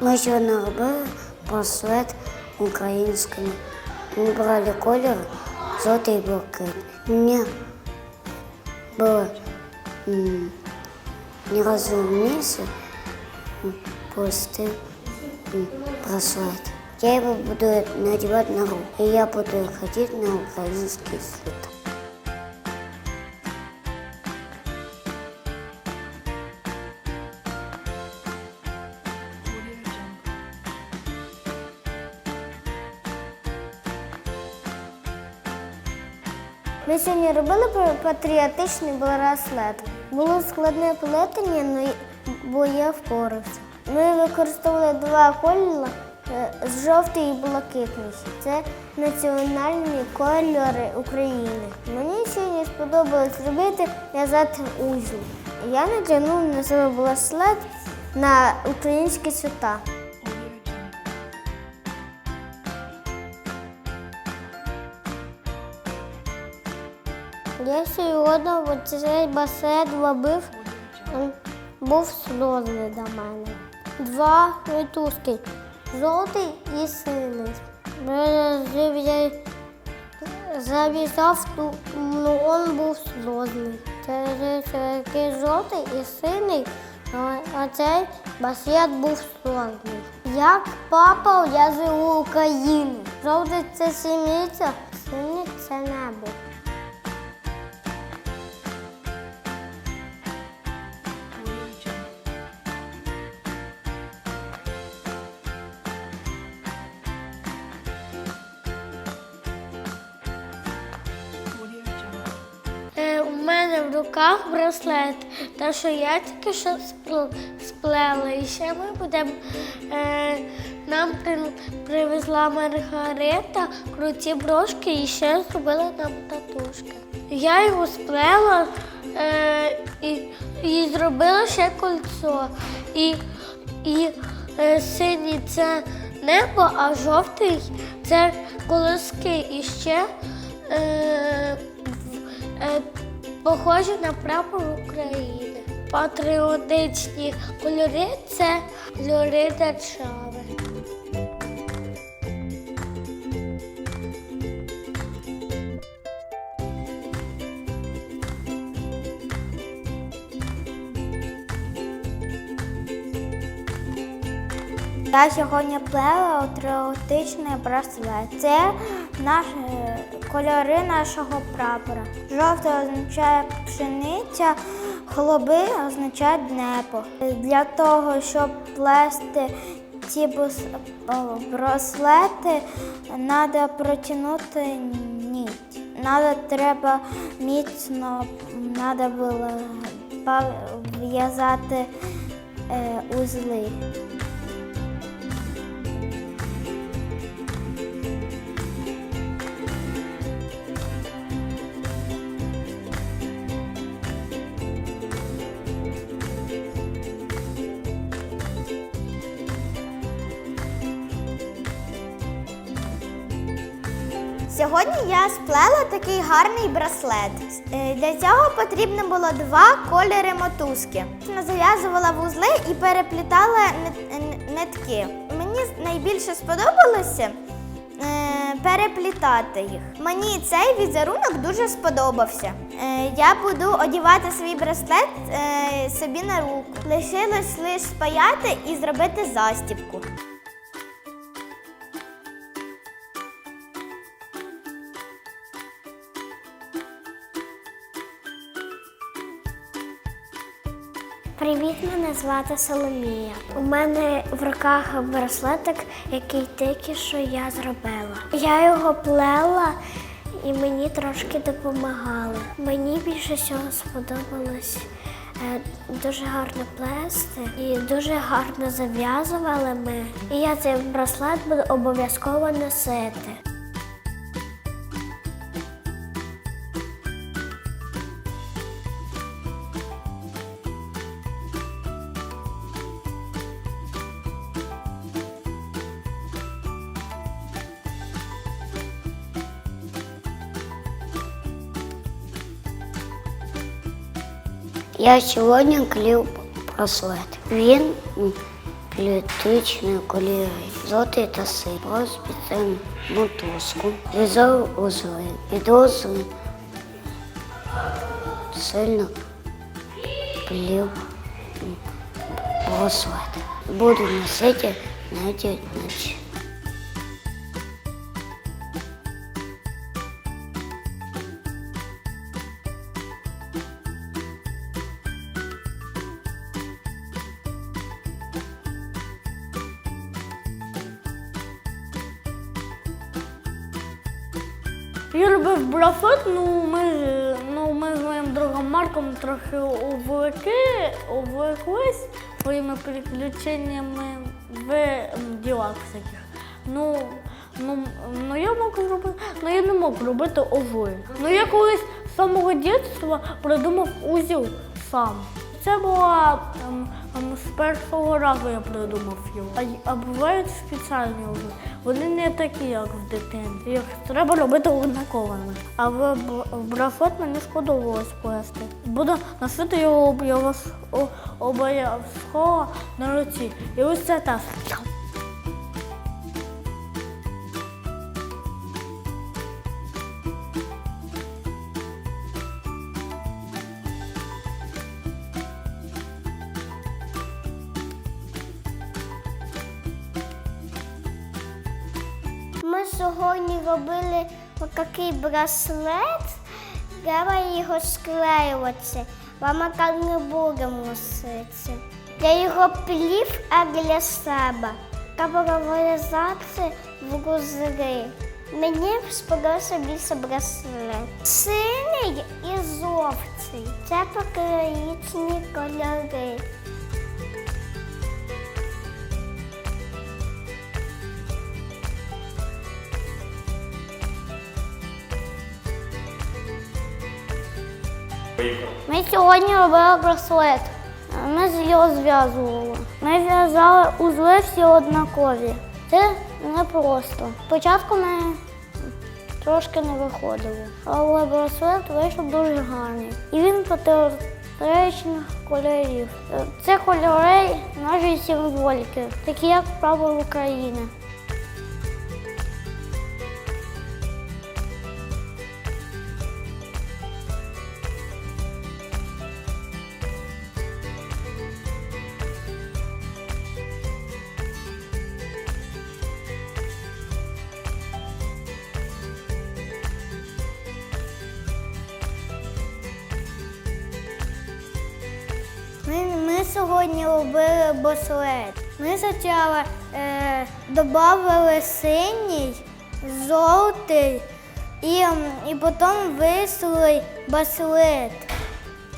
Ми сьогодні робили браслет українським. Ми брали колір жовтий і блакитний. Мені було м, ні разу в місяць м, пустив м, браслет. Я його буду надівати на руку, і я буду ходити на український світ. Ми сьогодні робили патріотичний браслет. Було складне плетення, й- бо я впорався. Ми використовували два кольори е, жовтий і блакитний. Це національні кольори України. Мені сьогодні сподобалось робити в'язати узіл. Я натягнув на себе браслет на українські свята. Я сьогодні цей басейн робив, був сльозний до мене. Два мотузки, жовтий і синий. Я зав'язав, ну, він був сльозний. Це такий жовтий і синий, а- а цей басейн був сльозний. Як папа я живу в Україну. Жовтий це сім'я, синій це небо. Мене в руках браслет, та що я тільки що сплела. І ще ми будемо. Е, нам при, привезла Маргарита круті брошки і ще зробила нам татушки. Я його сплела е, і, і зробила ще кольцо. І, і е, синій це небо, а жовтий це колоски. І ще е, е, похожі на прапор України. Патріотичні кольори це кольори держави. Я сьогодні плела патріотичний браслет. Це наші кольори нашого прапора. Жовтий означає пшениця, голуби означають небо. Для того, щоб плести ці браслети, треба протягнути нить. Надо, треба міцно, треба було в'язати е, узли. Сьогодні я сплела такий гарний браслет. Е, Для цього потрібно було два кольори мотузки. Зав'язувала вузли і переплітала нитки. Мені найбільше сподобалося е, переплітати їх. Мені цей візерунок дуже сподобався. Е, Я буду одягати свій браслет е, собі на руку. Лишилось лише спаяти і зробити застібку. Мене звати Соломія. У мене в руках браслетик, який тільки що я зробила. Я його плела і мені трошки допомагали. Мені більше всього сподобалось е, дуже гарно плести і дуже гарно зав'язували ми. І я цей браслет буду обов'язково носити. Я сьогодні клів браслет. Він м, політичні кольори, золотий та синій, брав спеціальну мотузку, в'язав узли і досі сильно плів м, браслет. Буду носити на ті ночі. Я робив брафет, ну ми, ну ми з моїм другом Марком трохи увлекли, увлеклись своїми приключеннями в ділах всяких. Ну, ну, ну я мог зробити, ну я не мог робити ови. Ну я колись з самого дитинства придумав узіл сам. Це була ем, ем, з першого разу я придумав його. А, а бувають спеціальні узи. Вони не такі, як в дитинстві. Їх треба робити однаковими. А в, в браслет мені сподобалось плести. Буду носити його обов'язково на руці. І ось це теж. Сьогодні робили такий браслет, треба його склеювати. Мама так не буде носити. Я його плів, а для себе. Треба вирізати в гузри. Мені сподобався більше браслет. Синій і жовтий. Це покроїчні кольори. Ми сьогодні робили браслет. Ми з його зв'язували. Ми в'язали узли всі однакові. Це непросто. Спочатку ми трошки не виходило. Але браслет вийшов дуже гарний. І він патріотичних кольорів. Це кольори нашої символіки, такі як прапор України. Сьогодні робили браслет. Ми спочатку е, додали синій, жовтий і, і потім висули браслет.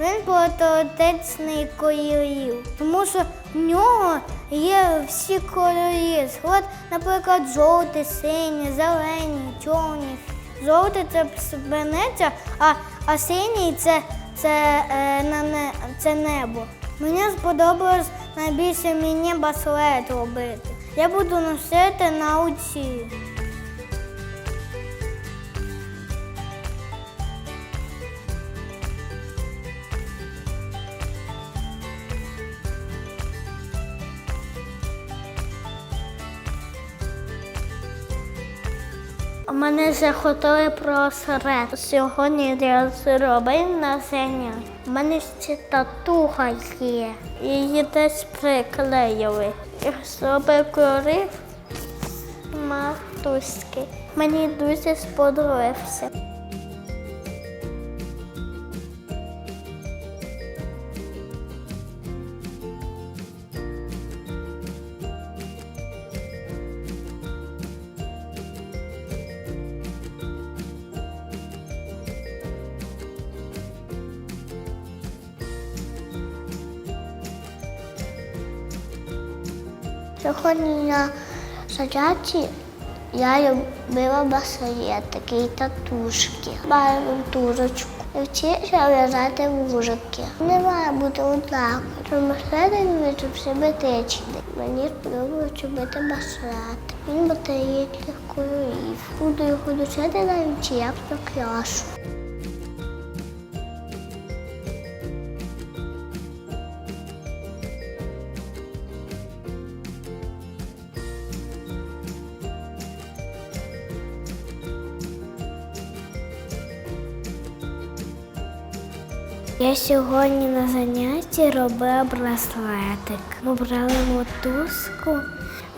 Він патріотичний кольорів, тому що в нього є всі кольори. От, наприклад, жовтий, синій, зелений, чорний. Жовтий це пшениця, а, а синій це, це, е, не, це небо. Мені сподобалось найбільше мені браслет робити. Я буду носити на оці. Мене захотіли про. Сьогодні я зробив на зеня. У мене ще татуха є. Її десь приклеїли. Зробив корив матуськи. Мені дуже сподобався. Сьогодні на саджаці я робила басаєтики і татушки. Маю турочку. І вчився в'язати вужики. Не має бути однаково, тому щоб симетричний. Мені сподобалося робити баслет. Він батареїчних кольорів. Буду його дочити навіть як прикрашу. Я сьогодні на занятті робила браслетик. Ми брали мотузку,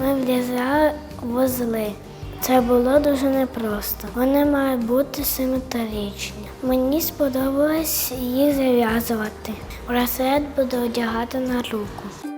ми врізали вузли. Це було дуже непросто. Вони мають бути симетричні. Мені сподобалось їх зав'язувати. Браслет буду одягати на руку.